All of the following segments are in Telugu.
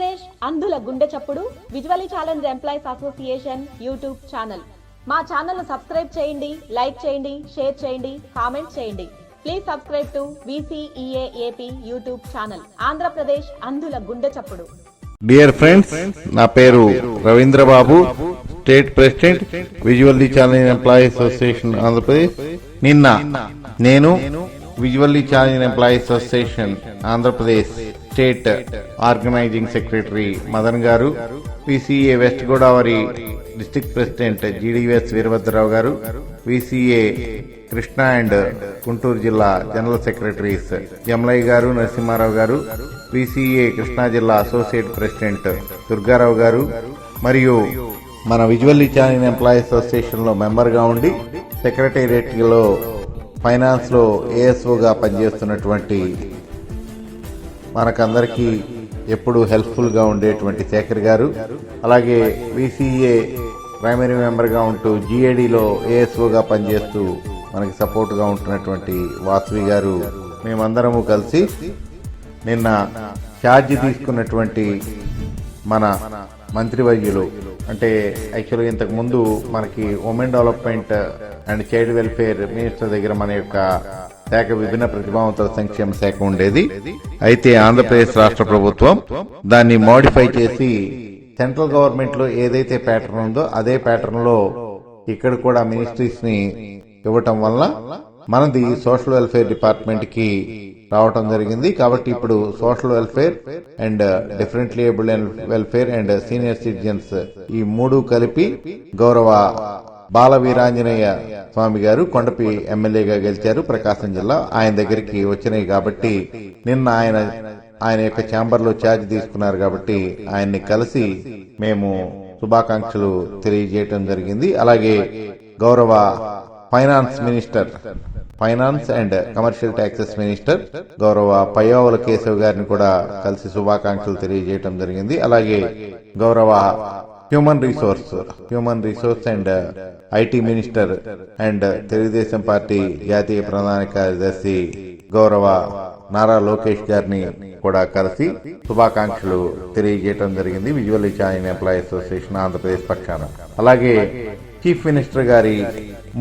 ఆంధ్రప్రదేశ్ అంధుల గుండె చప్పుడు visually challenge employees association YouTube channel. మా ఛానల్ సబ్స్క్రైబ్ చేయండి లైక్ చేయండి షేర్ చేయండి కామెంట్ చేయండి. Please subscribe to VCEAAP YouTube channel. Andhra Pradesh అంధుల గుండె చప్పుడు. డియర్ ఫ్రెండ్స్ నా పేరు Ravindra Babu state president visually challenge employee association Andhra Pradesh. నిన్న నేను visually challenge employees association Andhra Pradesh state organising secretary Madan garu PCA west Godavari district president GDS Veerabhadrarao garu VCA Krishna and Guntur జిల్లా జనరల్ సెక్రటరీస్ జమలయ్య గారు నరసింహారావు గారు విసిఏ కృష్ణా జిల్లా అసోసియేట్ ప్రెసిడెంట్ దుర్గారావు గారు మరియు మన విజువల్లీ ఛానల్ ఎంప్లాయీస్ అసోసియేషన్లో మెంబర్గా ఉండి సెక్రటేరియట్లో ఫైనాన్స్లో ఏఎస్ఓగా పనిచేస్తున్నటువంటి మనకందరికీ ఎప్పుడూ హెల్ప్ఫుల్గా ఉండేటువంటి శేఖర్ గారు. అలాగే విసిఏ ప్రైమరీ మెంబర్గా ఉంటూ జిఏడిలో ఏఎస్ఓగా పనిచేస్తూ మనకి సపోర్ట్గా ఉంటున్నటువంటి వాసవి గారు మేమందరము కలిసి నిన్న ఛార్జ్ తీసుకున్నటువంటి మన మంత్రివర్యులు అంటే యాక్చువల్గా ఇంతకుముందు మనకి women development and child welfare minister దగ్గర మన యొక్క శాఖ విభిన్న ప్రతిభావంతుల సంక్షేమ శాఖ ఉండేది. అయితే ఆంధ్రప్రదేశ్ రాష్ట్ర ప్రభుత్వం దాన్ని మోడిఫై చేసి సెంట్రల్ గవర్నమెంట్లో ఏదైతే ప్యాటర్న్ ఉందో అదే ప్యాటర్న్లో ఇక్కడ కూడా మినిస్ట్రీస్ని ఇవ్వటం వల్ల మనది సోషల్ వెల్ఫేర్ డిపార్ట్మెంట్కి రావటం జరిగింది. కాబట్టి ఇప్పుడు social welfare and differently able welfare and senior citizens ఈ మూడు కలిపి గౌరవ బాల వీరాంజనేయ స్వామి గారు కొండపి ఎమ్మెల్యేగా గెలిచారు. ప్రకాశం జిల్లా ఆయన దగ్గరికి వచ్చినాయి కాబట్టి నిన్న ఆయన ఆయన యొక్క ఛాంబర్లో ఛార్జ్ తీసుకున్నారు కాబట్టి ఆయన్ని కలిసి మేము శుభాకాంక్షలు తెలియజేయటం జరిగింది. అలాగే గౌరవ finance minister finance and commercial taxes minister గౌరవ పయ్యావుల కేశవ్ గారిని కూడా కలిసి శుభాకాంక్షలు తెలియజేయటం జరిగింది. అలాగే గౌరవ human resource human resource and IT minister and Telugu Desam party జాతీయ ప్రధాన కార్యదర్శి గౌరవ నారా లోకేష్ గారిని కూడా కలిసి శుభాకాంక్షలు తెలియజేయడం జరిగింది. Visual channel employee association Andhra Pradesh పక్షాన. అలాగే చీఫ్ మినిస్టర్ గారి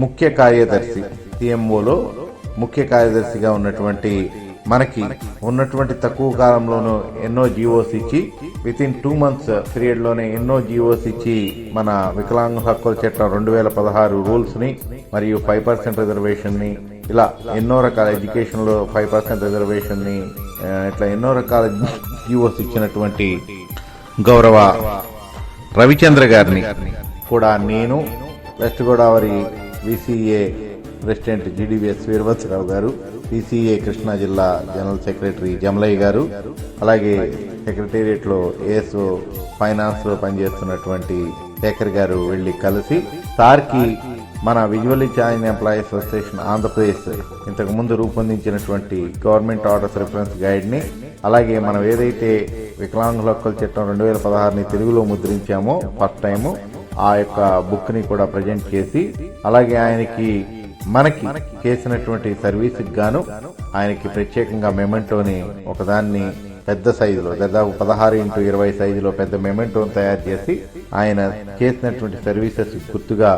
ముఖ్య కార్యదర్శి సిఎంఓలో ముఖ్య కార్యదర్శిగా ఉన్నటువంటి మనకి ఉన్నటువంటి తక్కువ కాలంలోనూ ఎన్నో జీవోస్ ఇచ్చి విత్ ఇన్ టూ మంత్స్ పీరియడ్లోనే ఎన్నో జీవోస్ ఇచ్చి మన వికలాంగ హక్కుల చట్టం రెండు వేల పదహారు రూల్స్ని మరియు ఫైవ్ పర్సెంట్ రిజర్వేషన్ని ఇలా ఎన్నో రకాల ఎడ్యుకేషన్లో ఫైవ్ పర్సెంట్ రిజర్వేషన్ని ఇట్లా ఎన్నో రకాల జీవోస్ ఇచ్చినటువంటి గౌరవ రవిచంద్ర గారిని కూడా నేను west Godavari VCA president GDVS Veerabhadrarao garu PCA Krishna జిల్లా జనరల్ సెక్రటరీ జమలయ్య గారు అలాగే సెక్రటేరియట్లో ఏఎస్ఓ ఫైనాన్స్లో పనిచేస్తున్నటువంటి శేఖర్ గారు వెళ్ళి కలిసి సార్కి మన visually channel employee association Andhra Pradesh ఇంతకు ముందు రూపొందించినటువంటి గవర్నమెంట్ ఆర్డర్స్ రిఫరెన్స్ గైడ్ని అలాగే మనం ఏదైతే వికలాంగుల హక్కుల చట్టం రెండు వేల పదహారుని తెలుగులో ముద్రించామో ఫస్ట్ టైము ఆ యొక్క బుక్ని కూడా ప్రజెంట్ చేసి అలాగే ఆయనకి మనకి చేసినటువంటి సర్వీస్ గాను ఆయనకి ప్రత్యేకంగా మెమెంటోని ఒకదాన్ని పెద్ద సైజులో దాదాపు పదహారు ఇంటూ ఇరవై సైజులో పెద్ద మెమెంటోని తయారు చేసి ఆయన చేసినటువంటి సర్వీసెస్ గుర్తుగా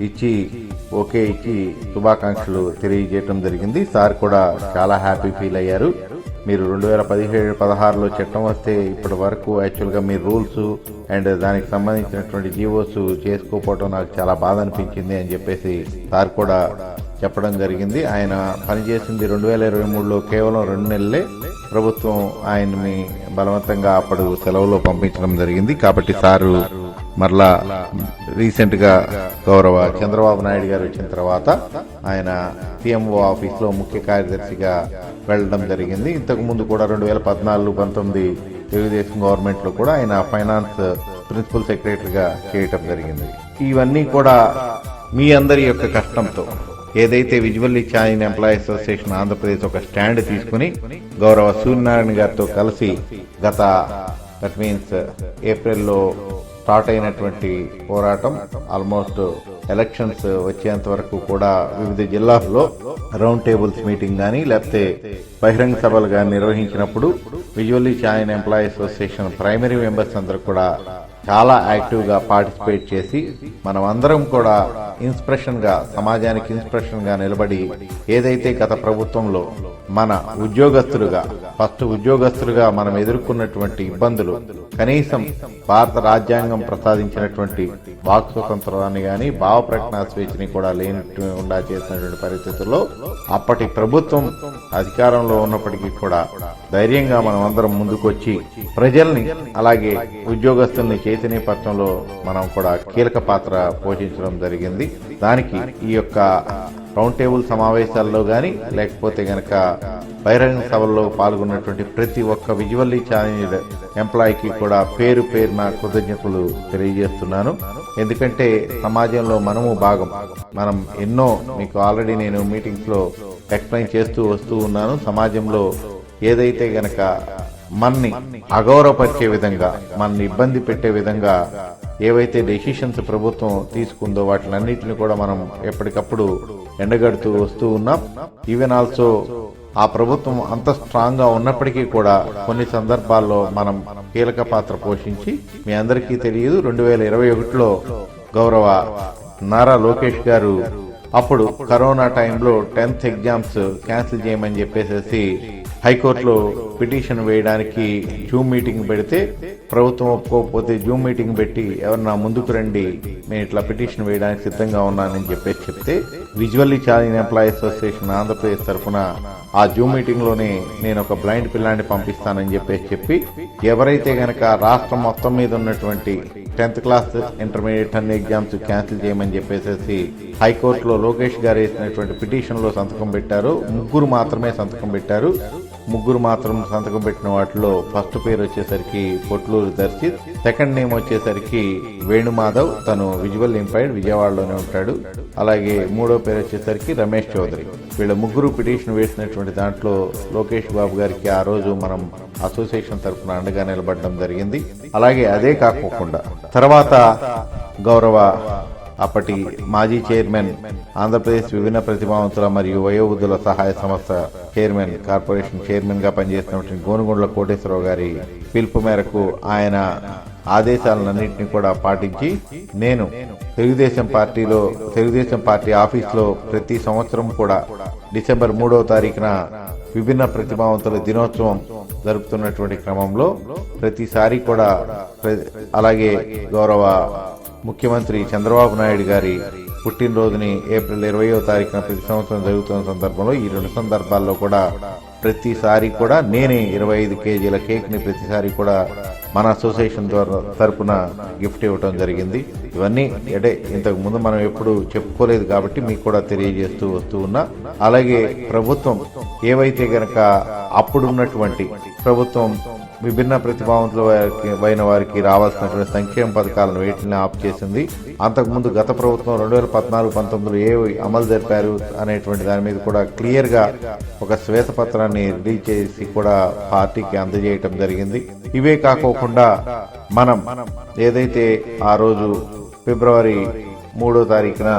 ఇచ్చి ఓకే ఇచ్చి శుభాకాంక్షలు తెలియజేయడం జరిగింది. సార్ కూడా చాలా హ్యాపీ ఫీల్ అయ్యారు. మీరు రెండు వేల పదిహేడు పదహారులో చట్టం వస్తే ఇప్పటి వరకు యాక్చువల్గా మీ రూల్స్ అండ్ దానికి సంబంధించినటువంటి జీవోస్ చేసుకోకపోవడం నాకు చాలా బాధ అనిపించింది అని చెప్పేసి సార్ కూడా చెప్పడం జరిగింది. ఆయన పనిచేసింది రెండు వేల ఇరవై మూడులో కేవలం రెండు నెలలే. ప్రభుత్వం ఆయన్ని బలవంతంగా అప్పుడు సెలవులో పంపించడం జరిగింది. కాబట్టి సారు మరలా రీసెంట్గా గౌరవ చంద్రబాబు నాయుడు గారు వచ్చిన తర్వాత ఆయన సీఎంఓ ఆఫీస్లో ముఖ్య కార్యదర్శిగా వెళ్ళడం జరిగింది. ఇంతకుముందు కూడా రెండు వేల పద్నాలుగు పంతొమ్మిది తెలుగుదేశం గవర్నమెంట్లో కూడా ఆయన ఫైనాన్స్ ప్రిన్సిపల్ సెక్రటరీగా చేయటం జరిగింది. ఇవన్నీ కూడా మీ అందరి యొక్క కష్టంతో ఏదైతే visually channel employee association Andhra Pradesh ఒక స్టాండ్ తీసుకుని గౌరవ సూర్యనారాయణ గారితో కలిసి గత దట్ మీన్స్ ఏప్రిల్లో స్టార్ట్ అయినటువంటి పోరాటం ఆల్మోస్ట్ ఎలక్షన్స్ వచ్చేంత వరకు కూడా వివిధ జిల్లాల్లో రౌండ్ టేబుల్స్ మీటింగ్ కానీ లేకపోతే బహిరంగ సభలు కానీ నిర్వహించినప్పుడు visually chain employee association primary members అందరూ కూడా చాలా యాక్టివ్గా పార్టిసిపేట్ చేసి మనం అందరం కూడా ఇన్స్పిరేషన్గా సమాజానికి ఇన్స్పిరేషన్గా నిలబడి ఏదైతే గత ప్రభుత్వంలో మన ఉద్యోగస్తులుగా ఫస్ట్ ఉద్యోగస్తులుగా మనం ఎదుర్కొన్నటువంటి ఇబ్బందులు కనీసం భారత రాజ్యాంగం ప్రసాదించినటువంటి వాక్ స్వతంత్రాన్ని గాని భావ ప్రకటన స్వేచ్ఛని కూడా లేకుండా చేసినటువంటి పరిస్థితుల్లో అప్పటి ప్రభుత్వం అధికారంలో ఉన్నప్పటికీ కూడా ధైర్యంగా మనం అందరం ముందుకొచ్చి ప్రజల్ని అలాగే ఉద్యోగస్తుల్ని చైతన్యపరచడంలో మనం కూడా కీలక పాత్ర పోషించడం జరిగింది. దానికి ఈ యొక్క రౌండ్ టేబుల్ సమావేశాల్లో కానీ లేకపోతే గనక బహిరంగ సభల్లో పాల్గొన్నటువంటి ప్రతి ఒక్క విజువల్లీ ఛాలెంజ్డ్ ఎంప్లాయీకి కూడా పేరు పేరున కృతజ్ఞతలు తెలియజేస్తున్నాను. ఎందుకంటే సమాజంలో మనము భాగం. మనం ఎన్నో మీకు ఆల్రెడీ నేను మీటింగ్స్లో ఎక్స్ప్లెయిన్ చేస్తూ వస్తూ ఉన్నాను. సమాజంలో ఏదైతే గనక మన్ని అగౌరవపరిచే విధంగా మనని ఇబ్బంది పెట్టే విధంగా ఏవైతే డెసిషన్స్ ప్రభుత్వం తీసుకుందో వాటిలన్నిటిని కూడా మనం ఎప్పటికప్పుడు ఎండగడుతూ వస్తూ ఉన్నాం. ఈవెన్ ఆల్సో ఆ ప్రభుత్వం అంత స్ట్రాంగ్గా ఉన్నప్పటికీ కూడా కొన్ని సందర్భాల్లో మనం కీలక పాత్ర పోషించి మీ అందరికీ తెలియదు రెండు వేల ఇరవై ఒకటిలో గౌరవ నారా లోకేష్ గారు అప్పుడు కరోనా టైంలో టెన్త్ ఎగ్జామ్స్ క్యాన్సిల్ చేయమని చెప్పేసేసి హైకోర్టులో పిటిషన్ వేయడానికి జూమ్ మీటింగ్ పెడితే ప్రభుత్వం ఒప్పుకోకపోతే జూమ్ మీటింగ్ పెట్టి ఎవరన్నా ముందుకు రండి నేను ఇట్లా పిటిషన్ వేయడానికి సిద్ధంగా ఉన్నానని చెప్పేసి చెప్తే visually challenge employee association Andhra Pradesh తరఫున ఆ జూమ్ మీటింగ్లోనే నేను ఒక బ్లైండ్ పిల్లాన్ని పంపిస్తానని చెప్పేసి చెప్పి ఎవరైతే గనక రాష్ట్రం మొత్తం మీద ఉన్నటువంటి టెన్త్ క్లాస్ ఇంటర్మీడియట్ అన్ని ఎగ్జామ్స్ క్యాన్సిల్ చేయమని చెప్పేసి హైకోర్టులో లోకేష్ గారు వేసినటువంటి పిటిషన్లో సంతకం పెట్టారు. ముగ్గురు మాత్రమే సంతకం పెట్టారు. ముగ్గురు మాత్రం సంతకం పెట్టిన వాటిలో ఫస్ట్ పేరు వచ్చేసరికి పొట్లూరు దర్శిత్ సెకండ్ నేమ్ వచ్చేసరికి వేణుమాధవ్. తను విజువల్ ఇంపైర్డ్ విజయవాడలోనే ఉంటాడు. అలాగే మూడో పేరు వచ్చేసరికి రమేష్ చౌదరి. వీళ్ళ ముగ్గురు పిటిషన్ వేసినటువంటి దాంట్లో లోకేష్ బాబు గారికి ఆ రోజు మనం అసోసియేషన్ తరఫున అండగా నిలబడడం జరిగింది. అలాగే అదే కాకోకుండా తర్వాత గౌరవ అప్పటి మాజీ చైర్మన్ ఆంధ్రప్రదేశ్ విభిన్న ప్రతిభావంతుల మరియు వయోవృద్ధుల సహాయ సంస్థ చైర్మన్ కార్పొరేషన్ చైర్మన్గా పనిచేస్తున్నటువంటి గోనుగొండ్ల కోటేశ్వరరావు గారి పిలుపు మేరకు ఆయన ఆదేశాలన్నింటినీ కూడా పాటించి నేను తెలుగుదేశం పార్టీలో తెలుగుదేశం పార్టీ ఆఫీస్లో ప్రతి సంవత్సరం కూడా డిసెంబర్ మూడవ తారీఖున విభిన్న ప్రతిభావంతుల దినోత్సవం జరుపుతున్నటువంటి క్రమంలో ప్రతిసారి కూడా ప్ర- అలాగే గౌరవ ముఖ్యమంత్రి చంద్రబాబు నాయుడు గారి పుట్టినరోజుని ఏప్రిల్ ఇరవయో తారీఖున ప్రతి సంవత్సరం జరుగుతున్న సందర్భంలో ఈ రెండు సందర్భాల్లో కూడా ప్రతిసారి కూడా నేనే ఇరవై ఐదు కేజీల కేక్ని ప్రతిసారి కూడా మన అసోసియేషన్ ద్వారా తరపున గిఫ్ట్ ఇవ్వడం జరిగింది. ఇవన్నీ అంటే ఇంతకు ముందు మనం ఎప్పుడు చెప్పుకోలేదు కాబట్టి మీకు కూడా తెలియజేస్తూ వస్తూ ఉన్నా. అలాగే ప్రభుత్వం ఏవైతే గనక అప్పుడున్నటువంటి ప్రభుత్వం విభిన్న ప్రతిభావంతుల వారికి అయిన వారికి రావాల్సినటువంటి సంక్షేమ పథకాలను వేటిని ఆప్ చేసింది. అంతకుముందు గత ప్రభుత్వం రెండు వేల పద్నాలుగు పంతొమ్మిదిలో ఏ అమలు జరిపారు అనేటువంటి దాని మీద కూడా క్లియర్గా ఒక శ్వేతపత్రాన్ని రిలీజ్ చేసి కూడా పార్టీకి అందజేయటం జరిగింది. ఇవే కాకోకుండా మనం ఏదైతే ఆ రోజు ఫిబ్రవరి మూడో తారీఖున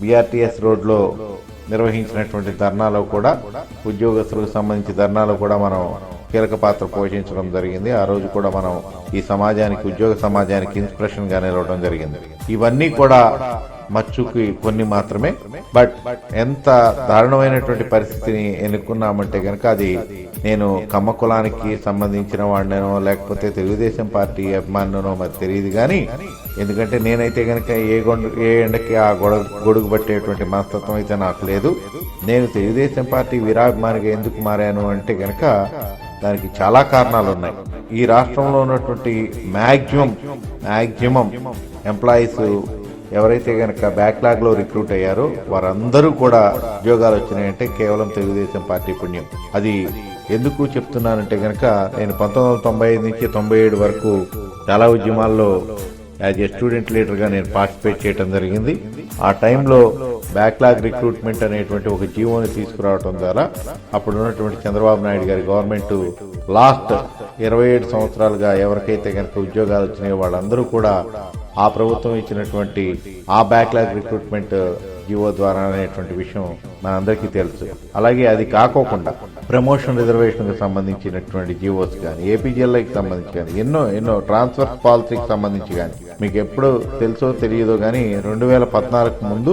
బిఆర్టీఎస్ రోడ్లో నిర్వహించినటువంటి ధర్నాలో కూడా ఉద్యోగస్తులకు సంబంధించి ధర్నాలో కూడా మనం కీలక పాత్ర పోషించడం జరిగింది. ఆ రోజు కూడా మనం ఈ సమాజానికి ఉద్యోగ సమాజానికి ఇన్స్పిరేషన్గా నిలవడం జరిగింది. ఇవన్నీ కూడా మచ్చుకి కొన్ని మాత్రమే. బట్ ఎంత దారుణమైనటువంటి పరిస్థితిని ఎన్నుకున్నామంటే కనుక అది నేను కమ్మ కులానికి సంబంధించిన వాడినో లేకపోతే తెలుగుదేశం పార్టీ అభిమానునో మరి తెలియదు కానీ ఎందుకంటే నేనైతే కనుక ఏ గొండు ఏ ఎండకి ఆ గొడవ గొడుగు పట్టేటువంటి మనస్తత్వం అయితే నాకు లేదు. నేను తెలుగుదేశం పార్టీ వీరాభిమానిగా ఎందుకు మారాను అంటే కనుక దానికి చాలా కారణాలు ఉన్నాయి. ఈ రాష్ట్రంలో ఉన్నటువంటి మ్యాక్సిమం మ్యాక్సిమం ఎంప్లాయీస్ ఎవరైతే కనుక బ్యాక్లాగ్లో రిక్రూట్ అయ్యారో వారందరూ కూడా ఉద్యోగాలు వచ్చినాయంటే కేవలం తెలుగుదేశం పార్టీ పుణ్యం. అది ఎందుకు చెప్తున్నానంటే కనుక నేను పంతొమ్మిది వందల తొంభై ఐదు నుంచి తొంభై ఏడు వరకు చాలా ఉద్యమాల్లో యాజ్ ఏ స్టూడెంట్ లీడర్గా నేను పార్టిసిపేట్ చేయడం జరిగింది. ఆ టైంలో బ్యాక్లాగ్ రిక్రూట్మెంట్ అనేటువంటి ఒక జీవోని తీసుకురావడం ద్వారా అప్పుడు ఉన్నటువంటి చంద్రబాబు నాయుడు గారి గవర్నమెంట్ లాస్ట్ ఇరవై ఏడు సంవత్సరాలుగా ఎవరికైతే కనుక ఉద్యోగాలు వచ్చినాయో వాళ్ళందరూ కూడా ఆ ప్రభుత్వం ఇచ్చినటువంటి ఆ బ్యాక్లాగ్ రిక్రూట్మెంట్ జీవో ద్వారా అనేటువంటి విషయం మనందరికీ తెలుసు. అలాగే అది కాకోకుండా ప్రమోషన్ రిజర్వేషన్కి సంబంధించినటువంటి జీవోస్ కానీ ఏపీజీఎల్ఐకి సంబంధించి కానీ ఎన్నో ఎన్నో ట్రాన్స్ఫర్ పాలసీకి సంబంధించి కానీ మీకు ఎప్పుడు తెలుసో తెలియదో కానీ రెండు వేల పద్నాలుగు ముందు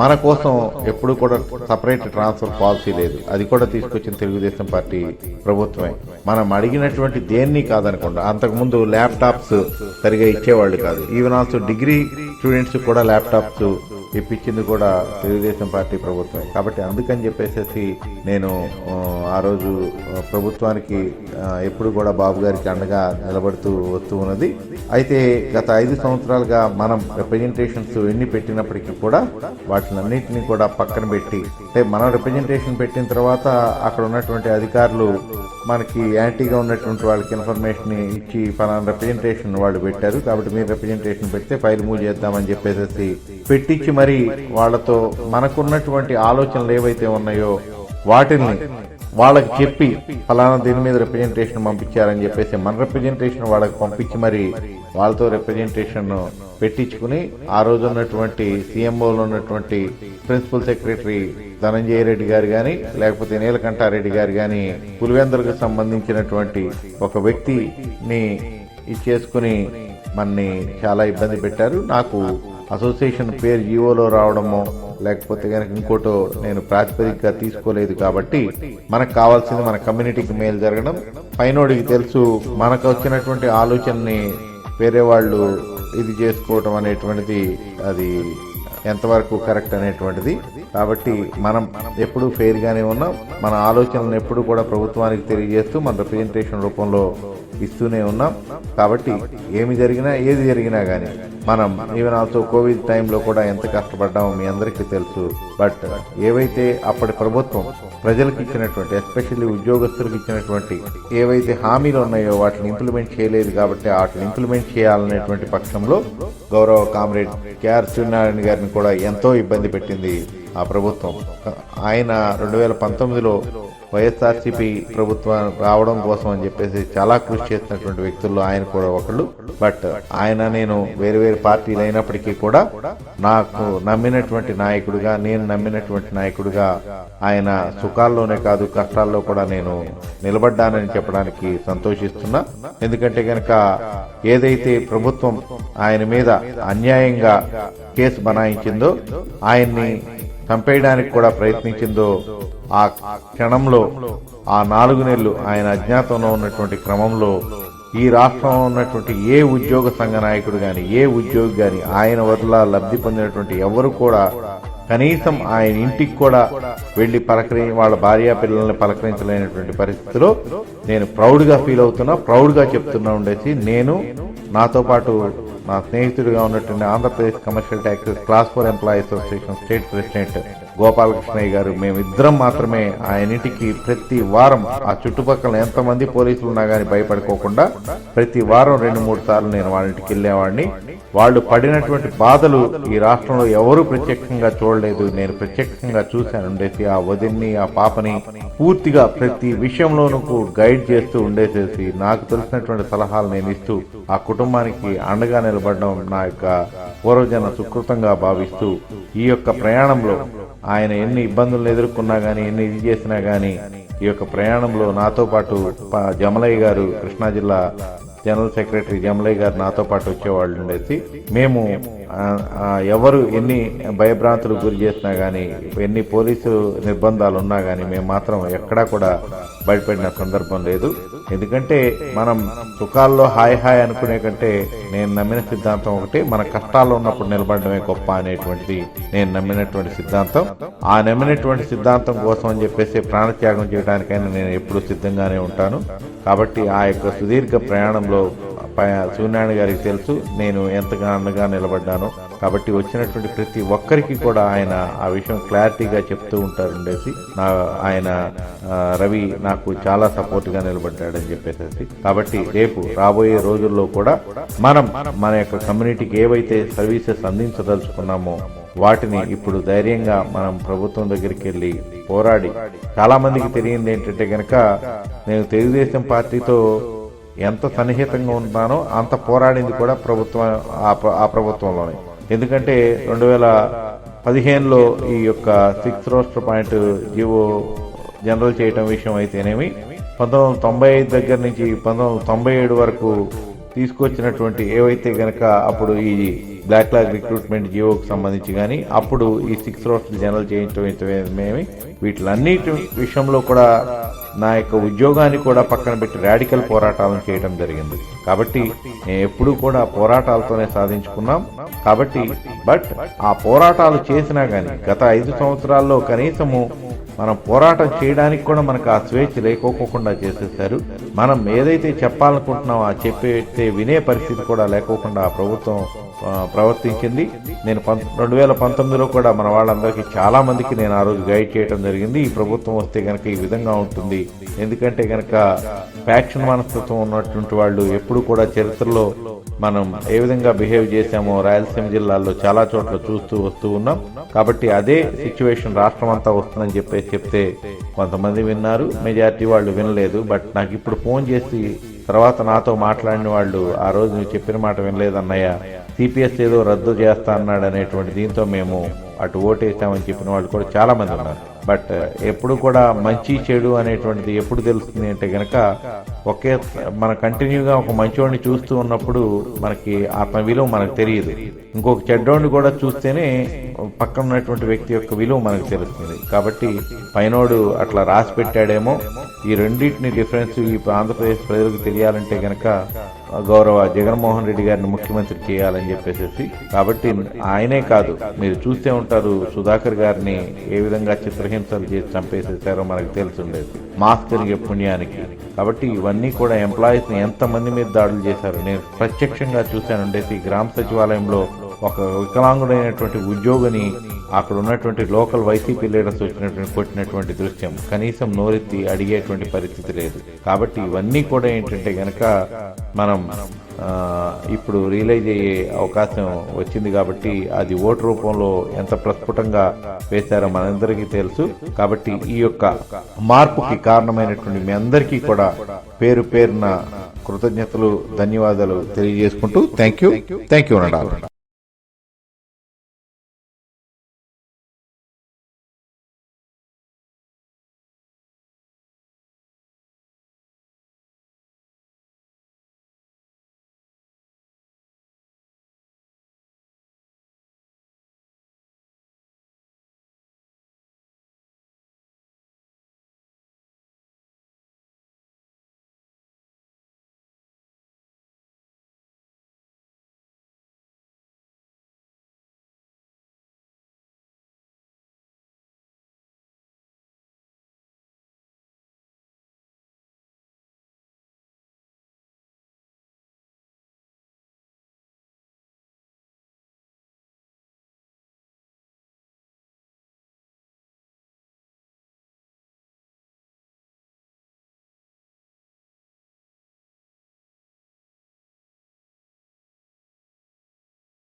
మన కోసం ఎప్పుడు కూడా సపరేట్ ట్రాన్స్ఫర్ పాలసీ లేదు. అది కూడా తీసుకొచ్చిన తెలుగుదేశం పార్టీ ప్రభుత్వమే. మనం అడిగినటువంటి దేన్ని కాదనకుండా అంతకుముందు ల్యాప్టాప్స్ సరిగా ఇచ్చేవాళ్ళు కాదు. ఈవెన్ ఆల్సో డిగ్రీ స్టూడెంట్స్ కూడా ల్యాప్టాప్స్ ఇప్పించింది కూడా తెలుగుదేశం పార్టీ ప్రభుత్వం. కాబట్టి అందుకని చెప్పేసి నేను ఆ, రోజు ప్రభుత్వానికి ఎప్పుడు కూడా బాబు గారికి అండగా నిలబడుతూ వస్తూ ఉన్నది. అయితే గత ఐదు సంవత్సరాలుగా మనం రిప్రజెంటేషన్స్ ఎన్ని పెట్టినప్పటికీ కూడా వాటిని అన్నింటినీ కూడా పక్కన పెట్టి అంటే మనం రిప్రజెంటేషన్ పెట్టిన తర్వాత అక్కడ ఉన్నటువంటి అధికారులు మనకి యాంటీగా ఉన్నటువంటి వాళ్ళకి ఇన్ఫర్మేషన్ ఇచ్చి ఫలానా రిప్రజెంటేషన్ వాళ్ళు పెట్టారు. కాబట్టి మీరు రిప్రజెంటేషన్ పెడితే ఫైల్ మూవ్ చేద్దామని చెప్పేసి పెట్టించి మరి వాళ్ళతో మనకున్నటువంటి ఆలోచనలు ఏవైతే ఉన్నాయో వాటిని వాళ్ళకి చెప్పి ఫలానా దీని మీద రిప్రజెంటేషన్ పంపించారని చెప్పేసి మన రిప్రజెంటేషన్ వాళ్ళకి పంపించి మరి వాళ్ళతో రిప్రజెంటేషన్ పెట్టించుకుని ఆ రోజు ఉన్నటువంటి సీఎంఓలో ఉన్నటువంటి ప్రిన్సిపల్ సెక్రటరీ ధనంజయ రెడ్డి గారు గాని లేకపోతే నీలకంఠారెడ్డి గారు గాని పులివెందులకు సంబంధించినటువంటి ఒక వ్యక్తిని ఇచ్చేసుకుని మనని చాలా ఇబ్బంది పెట్టారు. నాకు అసోసియేషన్ పేరు జీవోలో రావడమో లేకపోతే కనుక ఇంకోటో నేను ప్రాతిపదికగా తీసుకోలేదు కాబట్టి మనకు కావాల్సింది మన కమ్యూనిటీకి మేలు జరగడం. పైనోడికి తెలుసు మనకు వచ్చినటువంటి ఆలోచనని వేరే వాళ్ళు ఇది చేసుకోవటం అనేటువంటిది అది ఎంతవరకు కరెక్ట్ అనేటువంటిది. కాబట్టి మనం ఎప్పుడు ఫెయిర్ గానే ఉన్నాం. మన ఆలోచనలను ఎప్పుడు కూడా ప్రభుత్వానికి తెలియజేస్తూ మన రిప్రజెంటేషన్ రూపంలో ఇస్తూనే ఉన్నాం. కాబట్టి ఏమి జరిగినా ఏది జరిగినా కానీ మనం ఈవెన్ ఆల్సో కోవిడ్ టైంలో కూడా ఎంత కష్టపడ్డామో మీ అందరికీ తెలుసు. బట్ ఏవైతే అప్పటి ప్రభుత్వం ప్రజలకు ఇచ్చినటువంటి ఎస్పెషల్లీ ఉద్యోగస్తులకు ఇచ్చినటువంటి ఏవైతే హామీలు ఉన్నాయో వాటిని ఇంప్లిమెంట్ చేయలేదు కాబట్టి వాటిని ఇంప్లిమెంట్ చేయాలనేటువంటి పక్షంలో గౌరవ కామ్రేడ్ కేఆర్ సూర్యనారాయణ గారిని కూడా ఎంతో ఇబ్బంది పెట్టింది ఆ ప్రభుత్వం. ఆయన రెండు వేల పంతొమ్మిదిలో వైఎస్ఆర్సీపీ ప్రభుత్వం రావడం కోసం అని చెప్పేసి చాలా కృషి చేసినటువంటి వ్యక్తుల్లో ఆయన కూడా ఒకళ్ళు. బట్ ఆయన నేను వేరు వేరు పార్టీలు అయినప్పటికీ కూడా నాకు నమ్మినటువంటి నాయకుడిగా నేను నమ్మినటువంటి నాయకుడిగా ఆయన సుఖాల్లోనే కాదు కష్టాల్లో కూడా నేను నిలబడ్డానని చెప్పడానికి సంతోషిస్తున్నా. ఎందుకంటే కనుక ఏదైతే ప్రభుత్వం ఆయన మీద అన్యాయంగా కేసు బనాయించిందో ఆయన్ని చంపేయడానికి కూడా ప్రయత్నించిందో ఆ క్షణంలో ఆ నాలుగు నెలలు ఆయన అజ్ఞాతంలో ఉన్నటువంటి క్రమంలో ఈ రాష్ట్రంలో ఉన్నటువంటి ఏ ఉద్యోగ సంఘ నాయకుడు గాని ఏ ఉద్యోగి గాని ఆయన వల్ల లబ్ధి పొందినటువంటి ఎవరు కూడా కనీసం ఆయన ఇంటికి కూడా వెళ్ళి పలకరి వాళ్ళ భార్య పిల్లల్ని పలకరించలేనటువంటి పరిస్థితిలో నేను ప్రౌడ్గా ఫీల్ అవుతున్నా ప్రౌడ్గా చెప్తున్నా ఉండేసి నేను నాతో పాటు నా స్నేహితుడిగా ఉన్నటువంటి Andhra Pradesh commercial taxes class four employee association state president Gopalakrishnaiah garu మేమిద్దరం మాత్రమే ఆ ఇంటికి ప్రతి వారం ఆ చుట్టుపక్కల ఎంతమంది పోలీసులు ఉన్నా కానీ భయపడుకోకుండా ప్రతి వారం రెండు మూడు సార్లు నేను వాళ్ళ ఇంటికి వెళ్ళేవాడిని. వాళ్ళు పడినటువంటి బాధలు ఈ రాష్ట్రంలో ఎవరు ప్రత్యక్షంగా చూడలేదు. నేను ప్రత్యక్షంగా చూశాను. ఉండేసి ఆ వదిన్ని ఆ పాపని పూర్తిగా ప్రతి విషయంలోనూ గైడ్ చేస్తూ ఉండేసేసి నాకు తెలిసినటువంటి సలహాలు నేను ఇస్తూ ఆ కుటుంబానికి అండగా నిలబడడం నా యొక్క పూర్వజన సుకృతంగా భావిస్తూ ఈ యొక్క ప్రయాణంలో ఆయన ఎన్ని ఇబ్బందులను ఎదుర్కొన్నా కానీ ఎన్ని ఇది చేసినా కానీ ఈ యొక్క ప్రయాణంలో నాతో పాటు జమలయ్య గారు కృష్ణా జిల్లా జనరల్ సెక్రటరీ జమలయ్య గారు నాతో పాటు వచ్చేవాళ్ళు ఉండేసి మేము ఎవరు ఎన్ని భయభ్రాంతులు గురి చేసినా కానీ ఎన్ని పోలీసు నిర్బంధాలు ఉన్నా కానీ మేము మాత్రం ఎక్కడా కూడా బయటపడిన సందర్భం లేదు. ఎందుకంటే మనం సుఖాల్లో హాయ్ హాయ్ అనుకునే కంటే నేను నమ్మిన సిద్ధాంతం ఒకటి మన కష్టాల్లో ఉన్నప్పుడు నిలబడమే గొప్ప అనేటువంటిది నేను నమ్మినటువంటి సిద్ధాంతం. ఆ నమ్మినటువంటి సిద్ధాంతం కోసం అని చెప్పేసి ప్రాణత్యాగం చేయడానికైనా నేను ఎప్పుడూ సిద్ధంగానే ఉంటాను. కాబట్టి ఆ యొక్క సుదీర్ఘ ప్రయాణంలో సూర్యనారాయణ గారికి తెలుసు నేను ఎంతగా అండగా నిలబడ్డాను. కాబట్టి వచ్చినటువంటి ప్రతి ఒక్కరికి కూడా ఆయన ఆ విషయం క్లారిటీగా చెప్తూ ఉంటారు ఉండేసి నా ఆయన రవి నాకు చాలా సపోర్ట్గా నిలబడ్డాడని చెప్పేసి కాబట్టి రేపు రాబోయే రోజుల్లో కూడా మనం మన యొక్క కమ్యూనిటీకి ఏవైతే సర్వీసెస్ అందించదలుచుకున్నామో వాటిని ఇప్పుడు ధైర్యంగా మనం ప్రభుత్వం దగ్గరికి వెళ్ళి పోరాడి చాలా మందికి తెలియంది ఏంటంటే కనుక నేను తెలుగుదేశం పార్టీతో ఎంత సన్నిహితంగా ఉంటానో అంత పోరాడింది కూడా ప్రభుత్వం ఆ ఆ ప్రభుత్వంలోనే. ఎందుకంటే రెండు వేల పదిహేనులో ఈ యొక్క six roster point GO general చేయటం విషయం అయితేనేమి పంతొమ్మిది వందల తొంభై ఐదు దగ్గర నుంచి పంతొమ్మిది వందల తొంభై ఏడు వరకు తీసుకొచ్చినటువంటి ఏవైతే గనక అప్పుడు ఈ బ్లాక్ లాగ్ రిక్రూట్మెంట్ జియోకి సంబంధించి కానీ అప్పుడు ఈ సిక్స్ రోస్టర్ జనరల్ చేయించడం మేమి వీటిలన్నిటి విషయంలో కూడా నా యొక్క ఉద్యోగాన్ని కూడా పక్కన పెట్టి రాడికల్ పోరాటాలను చేయడం జరిగింది. కాబట్టి నేను ఎప్పుడూ కూడా పోరాటాలతోనే సాధించుకున్నాం. కాబట్టి బట్ ఆ పోరాటాలు చేసినా కానీ గత ఐదు సంవత్సరాల్లో కనీసము మనం పోరాటం చేయడానికి కూడా మనకు ఆ స్వేచ్ఛ లేకోకుండా చేసేసారు మనం ఏదైతే చెప్పాలనుకుంటున్నామో ఆ చెప్పే వినే పరిస్థితి కూడా లేకోకుండా ఆ ప్రభుత్వం ప్రవర్తించింది. నేను పం రెండు వేల పంతొమ్మిదిలో కూడా మన వాళ్ళందరికీ చాలా మందికి నేను ఆ రోజు గైడ్ చేయడం జరిగింది. ఈ ప్రభుత్వం వస్తే కనుక ఈ విధంగా ఉంటుంది. ఎందుకంటే కనుక ఫ్యాక్షన్ మనస్తత్వం ఉన్నటువంటి వాళ్ళు ఎప్పుడు కూడా చరిత్రలో మనం ఏ విధంగా బిహేవ్ చేశామో రాయలసీమ జిల్లాల్లో చాలా చోట్ల చూస్తూ వస్తూ ఉన్నాం. కాబట్టి అదే సిచ్యువేషన్ రాష్ట్రం అంతా వస్తుందని చెప్పేసి చెప్తే కొంతమంది విన్నారు. మెజారిటీ వాళ్ళు వినలేదు. బట్ నాకు ఇప్పుడు ఫోన్ చేసి తర్వాత నాతో మాట్లాడిన వాళ్ళు ఆ రోజు నువ్వు చెప్పిన మాట వినలేదు అన్నయ్య. సిపిఎస్ ఏదో రద్దు చేస్తా అన్నాడు అనేటువంటి దీంతో మేము అటు ఓటేసామని చెప్పిన వాళ్ళు కూడా చాలా మంది ఉన్నారు. బట్ ఎప్పుడు కూడా మంచి చెడు అనేటువంటిది ఎప్పుడు తెలుస్తుంది అంటే గనక ఒకే మన కంటిన్యూగా ఒక మంచివాడిని చూస్తూ ఉన్నప్పుడు మనకి ఆత్మ విలువ మనకు తెలియదు. ఇంకొక చెడ్డోడిని కూడా చూస్తేనే పక్కన ఉన్నటువంటి వ్యక్తి యొక్క విలువ మనకు తెలుస్తుంది. కాబట్టి పైనోడు అట్లా రాసి పెట్టాడేమో. ఈ రెండింటిని డిఫరెన్స్ ఈ ఆంధ్రప్రదేశ్ ప్రజలకు తెలియాలంటే గనక గౌరవ జగన్మోహన్ రెడ్డి గారిని ముఖ్యమంత్రి చేయాలని చెప్పేసి కాబట్టి ఆయనే కాదు మీరు చూస్తే ఉంటారు సుధాకర్ గారిని ఏ విధంగా చిత్రహింసలు చేసి చంపేసేసారో మనకు తెలుసుండేది. మాస్క్ తిరిగే పుణ్యానికి. కాబట్టి ఇవన్నీ కూడా ఎంప్లాయీస్ని ఎంత మంది మీద దాడులు చేశారు? నేను ప్రత్యక్షంగా చూశాను. ఉండేసి గ్రామ సచివాలయంలో ఒక వికలాంగుడైనటువంటి ఉద్యోగిని అక్కడ ఉన్నటువంటి లోకల్ వైసీపీ లీడర్స్ వచ్చినటువంటి కొట్టినటువంటి దృశ్యం. కనీసం నోరెత్తి అడిగేటువంటి పరిస్థితి లేదు. కాబట్టి ఇవన్నీ కూడా ఏంటంటే గనక మనం ఇప్పుడు రియలైజ్ అయ్యే అవకాశం వచ్చింది కాబట్టి అది ఓటు రూపంలో ఎంత ప్రస్ఫుటంగా వేశారో మనందరికీ తెలుసు. కాబట్టి ఈ యొక్క మార్పుకి కారణమైనటువంటి మీ అందరికీ కూడా పేరు పేరున కృతజ్ఞతలు ధన్యవాదాలు తెలియజేసుకుంటూ థ్యాంక్ యూ. Thank you